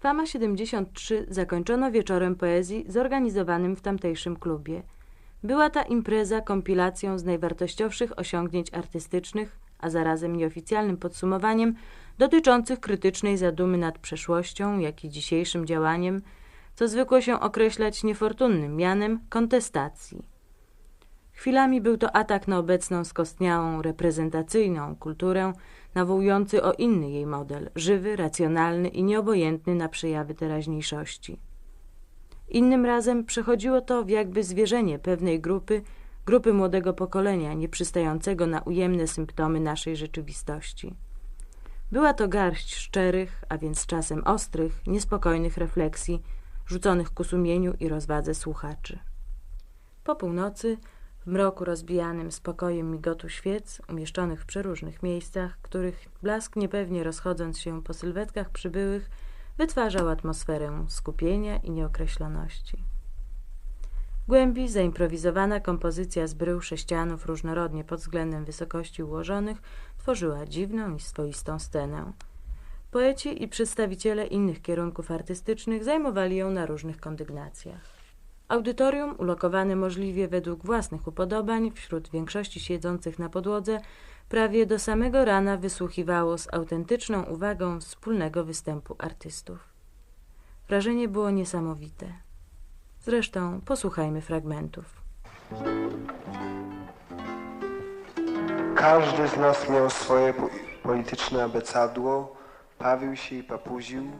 Fama 73 zakończono wieczorem poezji zorganizowanym w tamtejszym klubie. Była ta impreza kompilacją z najwartościowszych osiągnięć artystycznych, a zarazem nieoficjalnym podsumowaniem dotyczących krytycznej zadumy nad przeszłością, jak i dzisiejszym działaniem, co zwykło się określać niefortunnym mianem kontestacji. Chwilami był to atak na obecną skostniałą, reprezentacyjną kulturę, nawołujący o inny jej model, żywy, racjonalny i nieobojętny na przejawy teraźniejszości. Innym razem przechodziło to w jakby zwierzenie pewnej grupy, grupy młodego pokolenia, nieprzystającego na ujemne symptomy naszej rzeczywistości. Była to garść szczerych, a więc czasem ostrych, niespokojnych refleksji, rzuconych ku sumieniu i rozwadze słuchaczy. Po północy w mroku rozbijanym spokojem migotu świec, umieszczonych w przeróżnych miejscach, których blask niepewnie rozchodząc się po sylwetkach przybyłych, wytwarzał atmosferę skupienia i nieokreśloności. Głębi zaimprowizowana kompozycja z brył sześcianów różnorodnie pod względem wysokości ułożonych tworzyła dziwną i swoistą scenę. Poeci i przedstawiciele innych kierunków artystycznych zajmowali ją na różnych kondygnacjach. Audytorium, ulokowane możliwie według własnych upodobań wśród większości siedzących na podłodze, prawie do samego rana wysłuchiwało z autentyczną uwagą wspólnego występu artystów. Wrażenie było niesamowite. Zresztą posłuchajmy fragmentów. Każdy z nas miał swoje po- polityczne abecadło, bawił się i papuził,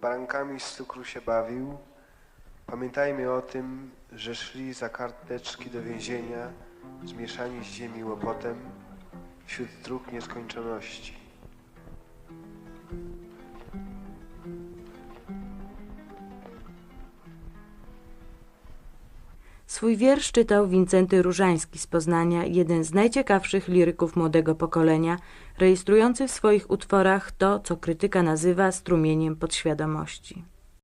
barankami z cukru się bawił. Pamiętajmy o tym, że szli za karteczki do więzienia, zmieszani z ziemi łopotem, wśród dróg nieskończoności. Swój wiersz czytał Wincenty Różański z Poznania, jeden z najciekawszych liryków młodego pokolenia, rejestrujący w swoich utworach to, co krytyka nazywa strumieniem podświadomości.